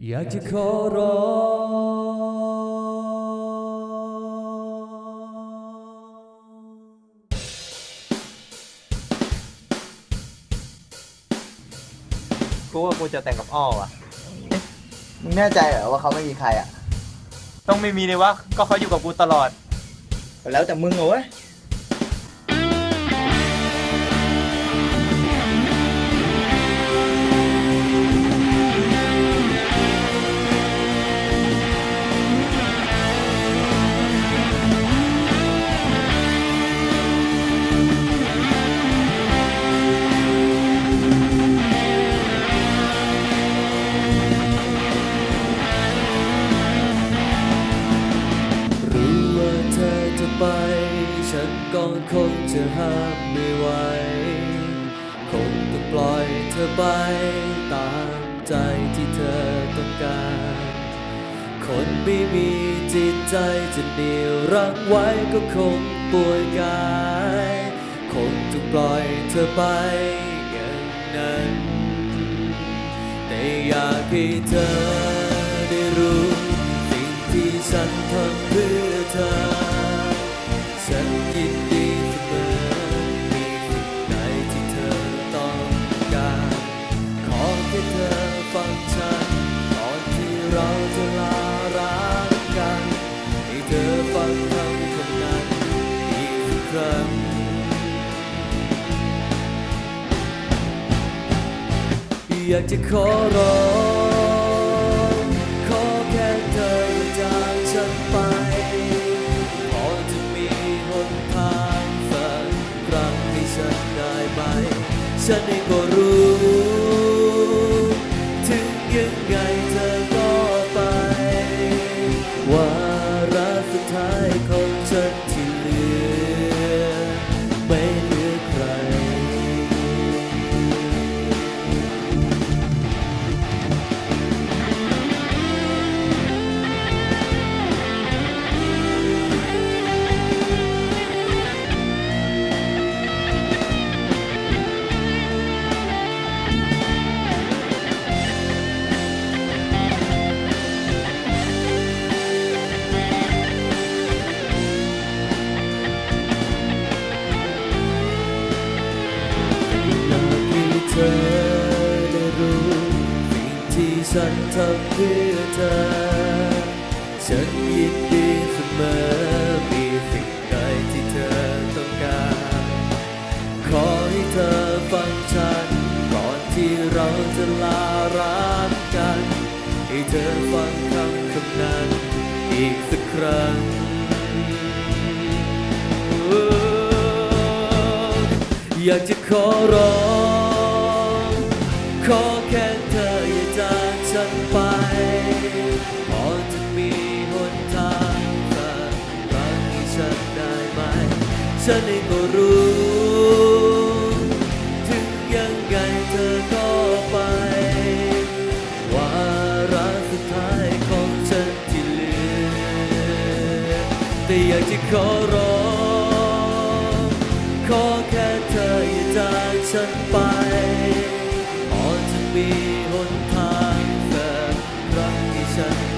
อยากจะขอร้องกูว่ากูจะแต่งกับอ้อว่ะ มึงแน่ใจเหรอว่าเขาไม่มีใครอะ ต้องไม่มีเลยวะ ก็เขาอยู่กับกูตลอด แล้วแต่มึงเหรอเว้ย ไป ฉันก็คงจะห้ามไม่ไหว คงต้องปล่อยเธอไปตามใจที่เธอต้องการ คนไม่มีจิตใจจะเหนียวรั้งไว้ก็คงป่วยกาย คงต้องปล่อยเธอไปอย่างนั้น แต่อยากให้เธ อยากจะขอร้องขอแค่เธออย่าจากฉันไป พอจะมีหนทางสักครั้งให้ฉันได้ไหมฉันเอง ฉันทำเพื่อเธอ ฉันยินดีเสมอ มีสิ่งใดที่เธอต้องการ ขอให้เธอฟังฉัน ก่อนที่เราจะลาร้างกัน ให้เธอฟังคำคำนั้น อีกสักครั้งอยากจะขอร้องขอ ฉันไป พอจะมีหนทางสักครั้งให้ฉันได้ไหม ฉันเองก็รู้ ถึงยังไงเธอก็ไป ว่าระสุดท้ายของฉันที่เหลือ แต่อยากจะขอร้อง ขอแค่เธออย่าจากฉันไป พอจะมี ห